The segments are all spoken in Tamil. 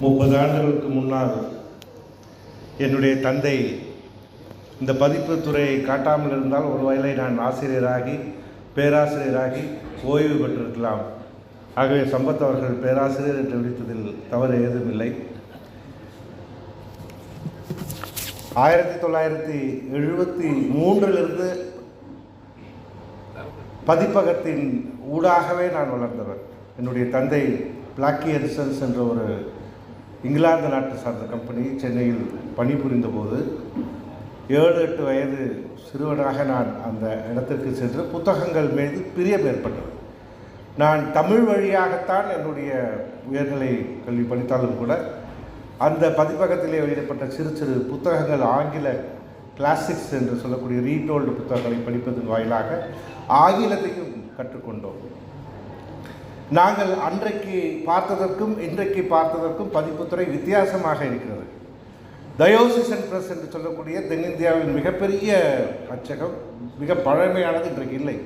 முப்பது ஆண்டுகளுக்கு முன்னால் என்னுடைய தந்தை இந்த பதிப்பு துறையை காட்டாமல் இருந்தால் ஒரு வயலை நான் ஆசிரியராகி பேராசிரியராகி ஓய்வு பெற்றிருக்கலாம். ஆகவே சம்பத் அவர்கள் பேராசிரியர் என்று விழித்ததில் தவறு ஏதுமில்லை ஆயிரத்தி தொள்ளாயிரத்தி எழுபத்தி மூன்றிலிருந்து பதிப்பகத்தின் ஊடாகவே நான் வளர்ந்தவர் என்னுடைய தந்தை பிளாக்கி எடிசன்ஸ் என்ற ஒரு இங்கிலாந்து நாட்டு சார்ந்த கம்பெனி சென்னையில் பணிபுரிந்த போது ஏழு எட்டு வயது சிறுவனாக நான் அந்த இடத்திற்கு சென்று புத்தகங்கள் மீது பிரியம் ஏற்பட்டது. நான் தமிழ் வழியாகத்தான் என்னுடைய உயர்நிலை கல்வி படித்தாலும் கூட அந்த பதிப்பகத்திலே வெளியிடப்பட்ட சிறு சிறு புத்தகங்கள் ஆங்கில கிளாசிக்ஸ் என்று சொல்லக்கூடிய ரீடோல்டு புத்தகங்களை படிப்பதன் வாயிலாக ஆங்கிலத்தையும் கற்றுக்கொண்டோம். நாங்கள் அன்றைக்கு பார்த்ததற்கும் இன்றைக்கு பார்த்ததற்கும் பதிப்புத்துறை வித்தியாசமாக இருக்கிறது. டயோசிசன் பிரஸ் என்று சொல்லக்கூடிய தென்னிந்தியாவின் மிகப்பெரிய அச்சகம் மிக பழமையானது இன்றைக்கு இல்லை.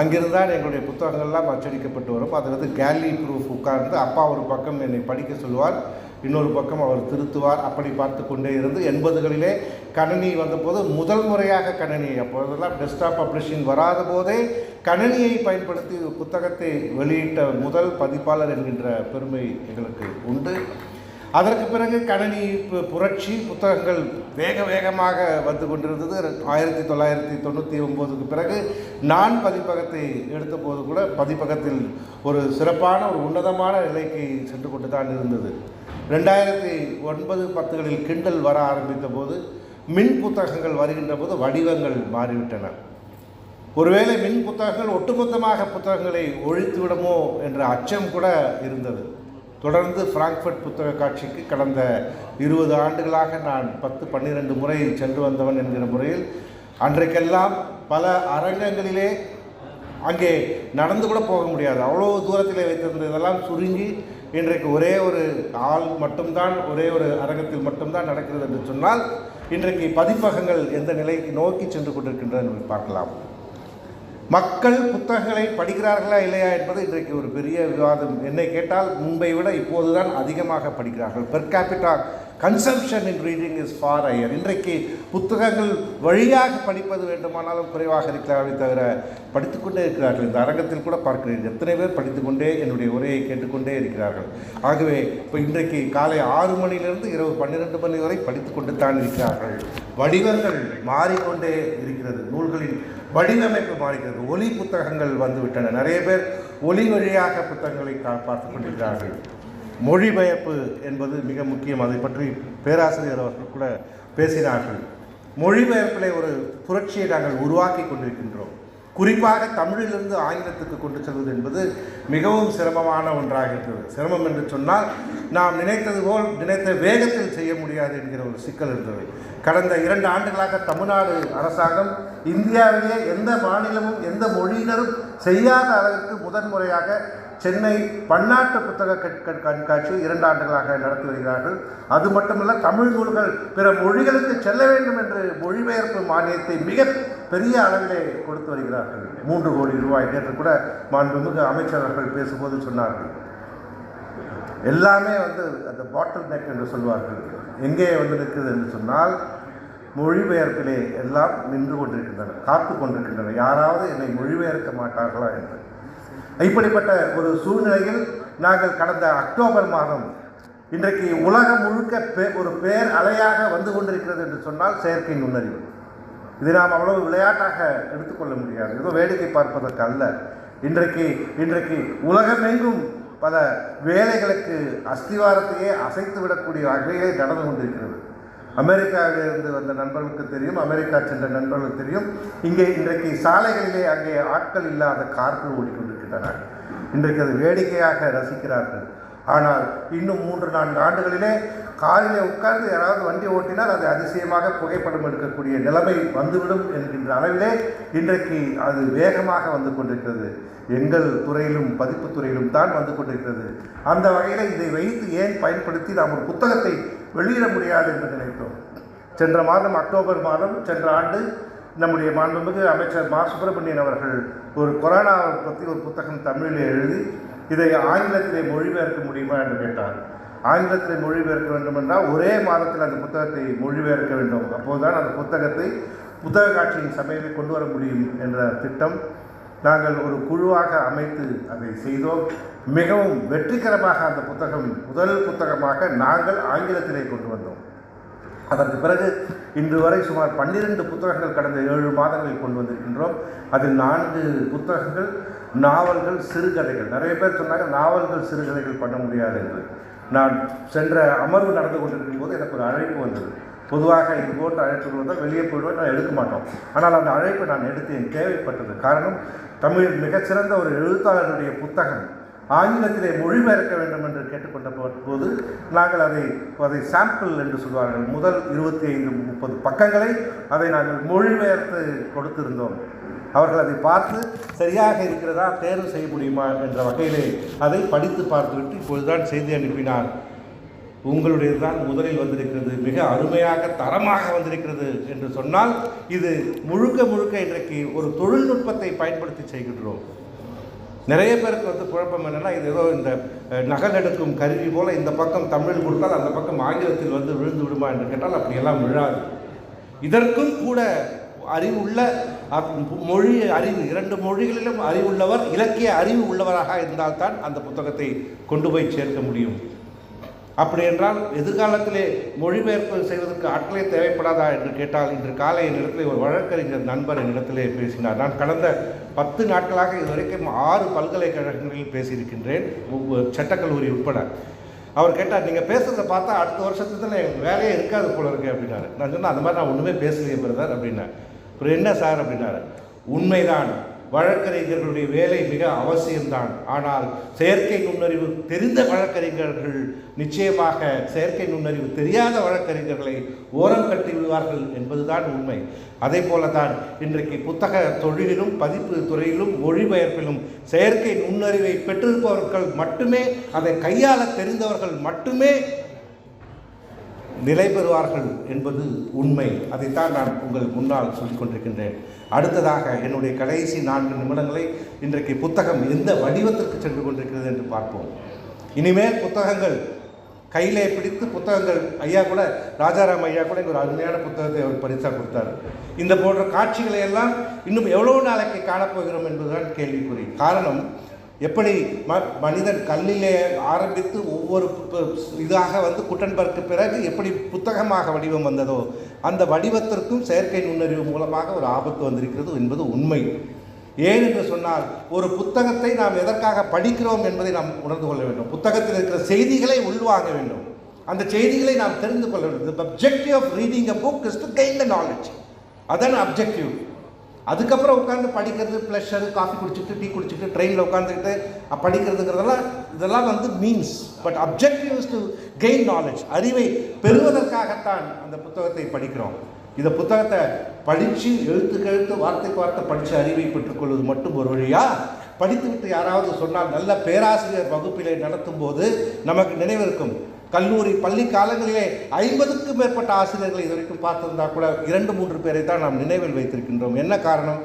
அங்கிருந்தான் எங்களுடைய புத்தகங்கள்லாம் அச்சடிக்கப்பட்டு வரும். அது வந்து கேலி ப்ரூஃப் உட்கார்ந்து அப்பா ஒரு பக்கம் என்னை படிக்க சொல்லுவார் இன்னொரு பக்கம் அவர் திருத்துவார். அப்படி பார்த்து கொண்டே இருந்து எண்பதுகளிலே கணினி வந்தபோது முதல் முறையாக கணினி அப்போதெல்லாம் டெஸ்க்டாப் பப்ளிஷிங் வராத போதே கணனியை பயன்படுத்தி புத்தகத்தை வெளியிட்ட முதல் பதிப்பாளர் என்கின்ற பெருமை எங்களுக்கு உண்டு. அதற்கு பிறகு கணனி பு- புரட்சி புத்தகங்கள் வேக வேகமாக வந்து கொண்டிருந்தது. ஆயிரத்தி தொள்ளாயிரத்தி தொண்ணூற்றி ஒம்போதுக்கு பிறகு நான் பதிப்பகத்தை எடுத்தபோது கூட பதிப்பகத்தில் ஒரு சிறப்பான ஒரு உன்னதமான நிலைக்கு சென்று கொண்டு தான் இருந்தது. ரெண்டாயிரத்தி ஒன்பது பத்துகளில் கிண்டல் வர ஆரம்பித்த போது மின் புத்தகங்கள் வருகின்ற போது வடிவங்கள் மாறிவிட்டன. ஒருவேளை மின் புத்தகங்கள் ஒட்டுமொத்தமாக புத்தகங்களை ஒழித்து விடுமோ என்ற அச்சம் கூட இருந்தது. தொடர்ந்து ஃப்ராங்க்ஃபர்ட் புத்தக காட்சிக்கு கடந்த இருபது ஆண்டுகளாக நான் பத்து பன்னிரெண்டு முறை சென்று வந்தவன் என்கிற முறையில் அன்றைக்கெல்லாம் பல அரங்கங்களிலே அங்கே நடந்து கூட போக முடியாது. அவ்வளோ தூரத்தில் வைத்திருந்ததெல்லாம் சுருங்கி இன்றைக்கு ஒரே ஒரு ஆள் மட்டும்தான் ஒரே ஒரு அரங்கத்தில் மட்டும்தான் நடக்கிறது என்று சொன்னால் இன்றைக்கு பதிப்பகங்கள் எந்த நிலைக்கு நோக்கி சென்று கொண்டிருக்கின்றன என்று பார்க்கலாம். மக்கள் புத்தகங்களை படிக்கிறார்களா இல்லையா என்பது இன்றைக்கு ஒரு பெரிய விவாதம். என்னை கேட்டால் முன்பை விட இப்போதுதான் அதிகமாக படிக்கிறார்கள். Per capita consumption in reading is far higher இன்றைக்கு புத்தகங்கள் வழியாக படிப்பது வேண்டுமானாலும் குறைவாக இருக்கிறார்களே தவிர படித்துக்கொண்டே இருக்கிறார்கள். இந்த அரங்கத்தில் கூட பார்க்கிறீர்கள். எத்தனை பேர் படித்துக்கொண்டே என்னுடைய உரையை கேட்டுக்கொண்டே இருக்கிறார்கள். ஆகவே இப்போ இன்றைக்கு காலை ஆறு மணியிலிருந்து இரவு பன்னிரெண்டு மணி வரை படித்துக்கொண்டு தான் இருக்கிறார்கள். வடிவங்கள் மாறிக்கொண்டே இருக்கிறது. நூல்களின் வடிவமைப்பு மாறுகிறது ஒலி புத்தகங்கள் வந்துவிட்டன. நிறைய பேர் ஒலி வழியாக புத்தகங்களை கா- பார்த்து கொண்டிருக்கிறார்கள். மொழிபெயர்ப்பு என்பது மிக முக்கியம். அதை பற்றி பேராசிரியர் அவர்கள் கூட பேசினார்கள். மொழிபெயர்ப்பிலே ஒரு புரட்சியை நாங்கள் உருவாக்கி கொண்டிருக்கின்றோம். குறிப்பாக தமிழிலிருந்து ஆங்கிலத்துக்கு கொண்டு செல்வது என்பது மிகவும் சிரமமான ஒன்றாக இருக்கிறது. சிரமம் என்று சொன்னால் நாம் நினைத்தது போல் நினைத்த வேகத்தில் செய்ய முடியாது என்கிற ஒரு சிக்கல் இருந்தது. கடந்த இரண்டு ஆண்டுகளாக தமிழ்நாடு அரசாங்கம் இந்தியாவிலேயே எந்த மாநிலமும் எந்த மொழியினரும் செய்யாத அளவிற்கு முதன்முறையாக சென்னை பன்னாட்டு புத்தக கண்- கண்காட்சி இரண்டு ஆண்டுகளாக நடத்தி வருகிறார்கள். அது மட்டுமல்ல தமிழ் நூல்கள் பிற மொழிகளுக்கு செல்ல வேண்டும் என்று மொழிபெயர்ப்பு மானியத்தை மிக பெரிய அளவிலே கொடுத்து வருகிறார்கள். மூன்று கோடி ரூபாய் நேற்று கூட மாண்புமிகு அமைச்சர்கள் பேசும்போது சொன்னார்கள். எல்லாமே வந்து அந்த பாட்டில் நெக் என்று சொல்வார்கள். எங்கே வந்து நிற்குது என்று சொன்னால் மொழிபெயர்ப்பிலே எல்லாம் நின்று கொண்டிருக்கின்றன காத்து கொண்டிருக்கின்றன. யாராவது என்னை மொழிபெயர்க்க மாட்டார்களா என்று. இப்படிப்பட்ட ஒரு சூழ்நிலையில் நாங்கள் கடந்த அக்டோபர் மாதம் இன்றைக்கு உலகம் முழுக்க பே ஒரு பேர் அலையாக வந்து கொண்டிருக்கிறது என்று சொன்னால் செயற்கை நுண்ணறிவு. இதை நாம் அவ்வளவு விளையாட்டாக எடுத்துக்கொள்ள முடியாது. ஏதோ வேடிக்கை பார்ப்பதற்கு அல்ல. இன்றைக்கு இன்றைக்கு உலகமெங்கும் பல வேலைகளுக்கு அஸ்திவாரத்தையே அசைத்து விடக்கூடிய வகையிலே நடந்து கொண்டிருக்கிறது. அமெரிக்காவிலிருந்து வந்த நண்பர்களுக்கு தெரியும் அமெரிக்கா சென்ற நண்பர்களுக்கு தெரியும். இங்கே இன்றைக்கு சாலைகளிலே அங்கே ஆட்கள் இல்லாத கார்கள் ஓடிக்கொண்டிருக்கின்றன இன்றைக்கு அது வேடிக்கையாக ரசிக்கிறார்கள். ஆனால் இன்னும் மூன்று நான்கு ஆண்டுகளிலே காரிலே உட்கார்ந்து யாராவது வண்டி ஓட்டினால் அது அதிசயமாக புகைப்படம் எடுக்கக்கூடிய நிலைமை வந்துவிடும் என்கின்ற அளவிலே இன்றைக்கு அது வேகமாக வந்து கொண்டிருக்கிறது. எங்கள் துறையிலும் பதிப்பு துறையிலும் தான் வந்து கொண்டிருக்கிறது. அந்த வகையில் இதை வைத்து ஏன் பயன்படுத்தி நாம் ஒரு புத்தகத்தை வெளியிட முடியாது என்று நினைத்தோம். சென்ற மாதம் அக்டோபர் மாதம் சென்ற ஆண்டு நம்முடைய மாண்புமிகு அமைச்சர் மா. சுப்பிரமணியன் அவர்கள் ஒரு கொரோனாவை பற்றி ஒரு புத்தகம் தமிழில் எழுதி இதை ஆங்கிலத்திலே மொழிபெயர்க்க முடியுமா என்று கேட்டார். ஆங்கிலத்தில் மொழிபெயர்க்க வேண்டும் என்றால் ஒரே மாதத்தில் அந்த புத்தகத்தை மொழிபெயர்க்க வேண்டும். அப்போதுதான் அந்த புத்தகத்தை புத்தக காட்சியின் சபையில் கொண்டு வர முடியும் என்ற திட்டம் நாங்கள் ஒரு குழுவாக அமைத்து அதை செய்தோம். மிகவும் வெற்றிகரமாக அந்த புத்தகம் முதல் புத்தகமாக நாங்கள் ஆங்கிலத்திலே கொண்டு வந்தோம். அதற்கு பிறகு இன்று வரை சுமார் பன்னிரண்டு புத்தகங்கள் கடந்த ஏழு மாதங்களில் கொண்டு வந்திருக்கின்றோம். அதில் நான்கு புத்தகங்கள் நாவல்கள் சிறுகதைகள். நிறைய பேர் சொன்னாங்க நாவல்கள் சிறுகதைகள் பண்ண முடியாது என்று. நான் சென்ற அமர்வு நடந்து கொண்டிருக்கும் போது எனக்கு ஒரு அழைப்பு வந்தது. பொதுவாக இது போன்ற அழைப்புகள் வந்தால் வெளியே போயிடுவோம் நான் எடுக்க மாட்டோம். ஆனால் அந்த அழைப்பை நான் எடுத்தேன் தேவைப்பட்டது. காரணம் தமிழில் மிகச்சிறந்த ஒரு எழுத்தாளருடைய புத்தகம். ஆங்கிலத்திலே மொழிபெயர்க்க வேண்டும் என்று கேட்டுக்கொண்ட போது நாங்கள் அதை அதை சாம்பிள் என்று சொல்வார்கள். முதல் இருபத்தி ஐந்து முப்பது பக்கங்களை அதை நாங்கள் மொழிபெயர்த்து கொடுத்திருந்தோம். அவர்கள் அதை பார்த்து சரியாக இருக்கிறதா? தேர்வு செய்ய முடியுமா? என்ற வகையிலே அதை படித்து பார்த்துவிட்டு இப்பொழுதுதான் செய்தி அனுப்பினார். உங்களுடையது தான் முதலில் வந்திருக்கிறது. மிக அருமையாக தரமாக வந்திருக்கிறது என்று சொன்னால் இது முழுக்க முழுக்க இன்றைக்கு ஒரு தொழில்நுட்பத்தை பயன்படுத்தி செய்கின்றோம். நிறைய பேருக்கு வந்து குழப்பம் என்னென்னா இது ஏதோ இந்த நகல் எடுக்கும் கருவி போல இந்த பக்கம் தமிழ் கொடுத்தால் அந்த பக்கம் ஆங்கிலத்தில் வந்து விழுந்து விடுமா என்று கேட்டால் அப்படியெல்லாம் விழாது. இதற்கும் கூட அறிவுள்ள மொழி அறிவு இரண்டு மொழிகளிலும் அறிவுள்ளவர் இலக்கிய அறிவு உள்ளவராக இருந்தால்தான் அந்த புத்தகத்தை கொண்டு போய் சேர்க்க முடியும். அப்படி என்றால் எதிர்காலத்திலே மொழிபெயர்ப்பு செய்வதற்கு ஆட்களே தேவைப்படாதா என்று கேட்டால் இன்று காலை என்னிடத்தில் ஒரு வழக்கறிஞர் நண்பர் என்னிடத்திலே பேசினார். நான் கடந்த பத்து நாட்களாக இதுவரைக்கும் ஆறு பல்கலைக்கழகங்களில் பேசியிருக்கின்றேன் ஒவ்வொரு சட்டக்கல்லூரி உட்பட. அவர் கேட்டார் நீங்கள் பேசுகிறத பார்த்தா அடுத்த வருஷத்துல எங்களுக்கு வேலையே இருக்காது போல இருக்கு அப்படின்னாரு. நான் சொன்னேன் அந்த மாதிரி நான் ஒன்றுமே பேசலையே பிரதர் அப்படின்னா அப்புறம் என்ன சார் அப்படின்னாரு. உண்மைதான். வழக்கறிஞர்களுடைய வேலை மிக அவசியம்தான். ஆனால் செயற்கை நுண்ணறிவு தெரிந்த வழக்கறிஞர்கள் நிச்சயமாக செயற்கை நுண்ணறிவு தெரியாத வழக்கறிஞர்களை ஓரம் கட்டி விடுவார்கள் என்பதுதான் உண்மை. அதே போலதான் இன்றைக்கு புத்தக தொழிலிலும் பதிப்பு துறையிலும் மொழிபெயர்ப்பிலும் செயற்கை நுண்ணறிவை பெற்றிருப்பவர்கள் மட்டுமே அதை கையாள தெரிந்தவர்கள் மட்டுமே நிலை பெறுவார்கள் என்பது உண்மை. அதைத்தான் நான் உங்கள் முன்னால் சொல்லிக் கொண்டிருக்கின்றேன். அடுத்ததாக என்னுடைய கடைசி நான்கு நிமிடங்களை இன்றைக்கு புத்தகம் எந்த வடிவத்திற்கு சென்று கொண்டிருக்கிறது என்று பார்ப்போம். இனிமேல் புத்தகங்கள் கையிலே பிடித்து புத்தகங்கள் ஐயா கூட ராஜாராம் ஐயா கூட ஒரு அருமையான புத்தகத்தை அவர் பரிசாக கொடுத்தார். இந்த போன்ற காட்சிகளை எல்லாம் இன்னும் எவ்வளோ நாளைக்கு காணப்போகிறோம் என்பதுதான் கேள்விக்குறி. காரணம் எப்படி ம மனிதன் கல்லிலே ஆரம்பித்து ஒவ்வொரு இதாக வந்து குட்டன்பர்க்கு பிறகு எப்படி புத்தகமாக வடிவம் வந்ததோ அந்த வடிவத்திற்கும் செயற்கை நுண்ணறிவு மூலமாக ஒரு ஆபத்து வந்திருக்கிறது என்பது உண்மை. ஏன் என்று சொன்னால் ஒரு புத்தகத்தை நாம் எதற்காக படிக்கிறோம் என்பதை நாம் உணர்ந்து கொள்ள வேண்டும். புத்தகத்தில் இருக்கிற செய்திகளை உள்வாங்க வேண்டும். அந்த செய்திகளை நாம் தெரிந்து கொள்ள வேண்டும். Objective of reading a book is to gain the knowledge அதன் அப்ஜெக்டிவ் அதுக்கப்புறம் உட்காந்து படிக்கிறது ப்ளஷரு காஃபி குடிச்சிட்டு டீ குடிச்சிட்டு ட்ரெயினில் உட்காந்துக்கிட்டு படிக்கிறதுங்கிறதெல்லாம் இதெல்லாம் வந்து means but objective is to gain knowledge அறிவை பெறுவதற்காகத்தான் அந்த புத்தகத்தை படிக்கிறோம். இந்த புத்தகத்தை படித்து எழுத்துக்கு எழுத்து வார்த்தைக்கு வார்த்தை படித்து அறிவை பெற்றுக்கொள்வது மட்டும் ஒரு வழியா? படித்துவிட்டு யாராவது சொன்னால் நல்ல பேராசிரியர் வகுப்பிலே நடத்தும் போது நமக்கு நினைவிருக்கும். கல்லூரி பள்ளி காலங்களிலே ஐம்பதுக்கும் மேற்பட்ட ஆசிரியர்களை இது வரைக்கும் பார்த்திருந்தா கூட இரண்டு மூன்று பேரை தான் நாம் நினைவில் வைத்திருக்கின்றோம். என்ன காரணம்?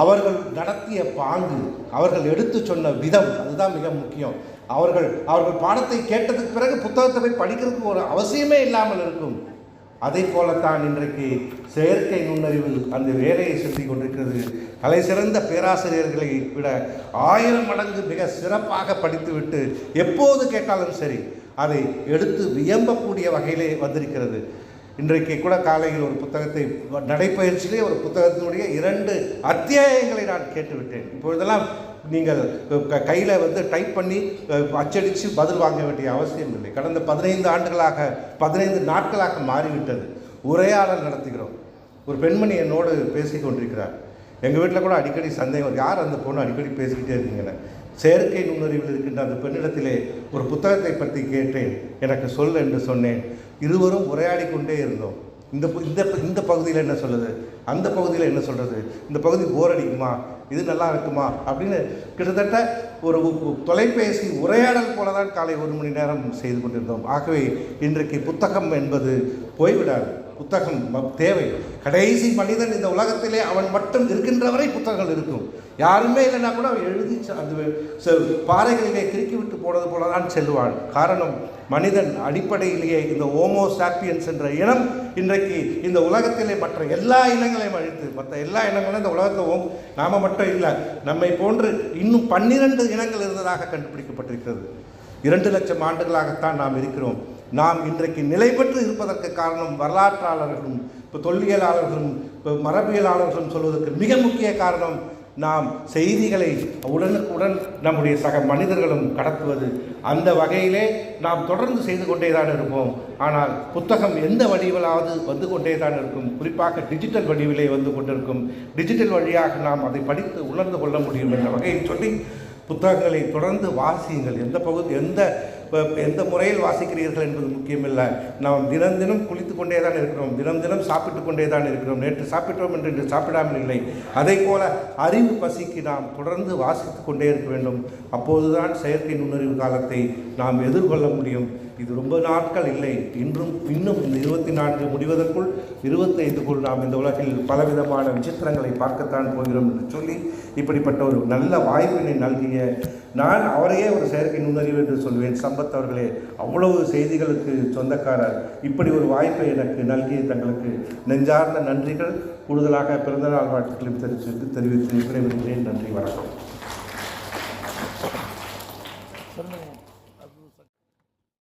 அவர்கள் நடத்திய பாங்கு அவர்கள் எடுத்து சொன்ன விதம் அதுதான் மிக முக்கியம். அவர்கள் அவர்கள் பாடத்தை கேட்டதுக்கு பிறகு புத்தகத்தை போய் படிக்கிறதுக்கு ஒரு அவசியமே இல்லாமல் இருக்கும். அதை போலத்தான் இன்றைக்கு செயற்கை நுண்ணறிவு அந்த வேலையை செஞ்சு கொண்டிருக்கிறது. தலை சிறந்த பேராசிரியர்களை விட ஆயிரம் மடங்கு மிக சிறப்பாக படித்துவிட்டு எப்போது கேட்டாலும் சரி அதை எடுத்து வியம்பக்கூடிய வகையிலே வந்திருக்கிறது. இன்றைக்கு கூட காலையில் ஒரு புத்தகத்தை நடைப்பயிற்சியிலே ஒரு புத்தகத்தினுடைய இரண்டு அத்தியாயங்களை நான் கேட்டுவிட்டேன். இப்பொழுதெல்லாம் நீங்கள் கையில் வந்து டைப் பண்ணி அச்சடித்து பதில் வாங்க வேண்டிய அவசியம் இல்லை. கடந்த பதினைந்து ஆண்டுகளாக பதினைந்து நாட்களாக மாறிவிட்டது. உரையாடல் நடத்துகிறோம். ஒரு பெண்மணி என்னோடு பேசி கொண்டிருக்கிறார். எங்கள் வீட்டில் கூட அடிக்கடி சந்தேகம் யார் அந்த பொண்ணு அடிக்கடி பேசிக்கிட்டே இருக்கீங்கன்னு. செயற்கை நுண்ணறிவில் இருக்கின்ற அந்த பெண்ணிடத்திலே ஒரு புத்தகத்தை பற்றி கேட்டேன். எனக்கு சொல் என்று சொன்னேன். இருவரும் உரையாடி கொண்டே இருந்தோம். இந்த இந்த இந்த பகுதியில் என்ன சொல்லுது? அந்த பகுதியில் என்ன சொல்கிறது இந்த பகுதி போர் அடிக்குமா? இது நல்லா இருக்குமா? அப்படின்னு கிட்டத்தட்ட ஒரு தொலைபேசி உரையாடல் போல தான் காலை ஒரு மணி நேரம் செய்து கொண்டிருந்தோம். ஆகவே இன்றைக்கு புத்தகம் என்பது போய்விடாது. புத்தகம் தேவை. கடைசி மனிதன் இந்த உலகத்திலே அவன் மட்டும் இருக்கின்றவரை புத்தகங்கள் இருக்கும். யாருமே இல்லைன்னா கூட அவன் எழுதி அந்த ச- பாறைகளிலே கிறுக்கி விட்டு போனது போல தான் செல்வான் காரணம் மனிதன் அடிப்படையிலேயே இந்த ஓமோ சாப்பியன்ஸ் என்ற இனம் இன்றைக்கு இந்த உலகத்திலே மற்ற எல்லா இனங்களையும் அழித்து மற்ற எல்லா இனங்களும் இந்த உலகத்தில் ஓம் நாம மட்டும் இல்லை நம்மை போன்று இன்னும் பன்னிரண்டு இனங்கள் இருந்ததாக கண்டுபிடிக்கப்பட்டிருக்கிறது. இரண்டு லட்சம் ஆண்டுகளாகத்தான் நாம் இருக்கிறோம். நாம் இன்றைக்கு நிலை பெற்று இருப்பதற்கு காரணம் வரலாற்றாளர்களும் இப்போ தொல்லியலாளர்களும் இப்போ மரபியலாளர்களும் சொல்வதற்கு மிக முக்கிய காரணம் நாம் செய்திகளை உடனுக்குடன் நம்முடைய சக மனிதர்களும் கடத்துவது. அந்த வகையிலே நாம் தொடர்ந்து செய்து கொண்டே தான் இருப்போம். ஆனால் புத்தகம் எந்த வடிவிலாவது வந்து கொண்டே தான் இருக்கும். குறிப்பாக டிஜிட்டல் வடிவிலே வந்து கொண்டிருக்கும். டிஜிட்டல் வழியாக நாம் அதை படித்து உணர்ந்து கொள்ள முடியும் என்ற வகையை சொல்லி புத்தகங்களை தொடர்ந்து வாசியுங்கள். எந்த பகுதி எந்த இப்போ எந்த முறையில் வாசிக்கிறீர்கள் என்பது முக்கியமில்லை. நாம் தினம் தினம் குளித்து கொண்டே தான் இருக்கிறோம். தினம் தினம் சாப்பிட்டு கொண்டே தான் இருக்கிறோம். நேற்று சாப்பிட்டோம் என்று இன்று சாப்பிடாமல் இல்லை. அதே போல அறிவு பசிக்கு நாம் தொடர்ந்து வாசித்து கொண்டே இருக்க வேண்டும். அப்போதுதான் செயற்கை நுண்ணறிவு காலத்தை நாம் எதிர்கொள்ள முடியும். இது ரொம்ப நாட்கள் இல்லை. இன்றும் இன்னும் இந்த இருபத்தி நான்கு முடிவதற்குள் இருபத்தைந்துக்குள் நாம் இந்த உலகில் பலவிதமான விசித்திரங்களை பார்க்கத்தான் போகிறோம் என்று சொல்லி இப்படிப்பட்ட ஒரு நல்ல வாய்ப்பினை நல்கிய நான் அவரையே ஒரு செயற்கை நுண்ணறிவு என்று சொல்வேன். சம்பத் அவர்களே அவ்வளவு செய்திகளுக்கு சொந்தக்காரர். இப்படி ஒரு வாய்ப்பை எனக்கு நல்கிய தங்களுக்கு நெஞ்சார்ந்த நன்றிகள். கூடுதலாக பிறந்தநாள் வாழ்த்துக்களையும் தெரிவித்து தெரிவித்து விடைபெறுகிறேன். நன்றி வணக்கம்.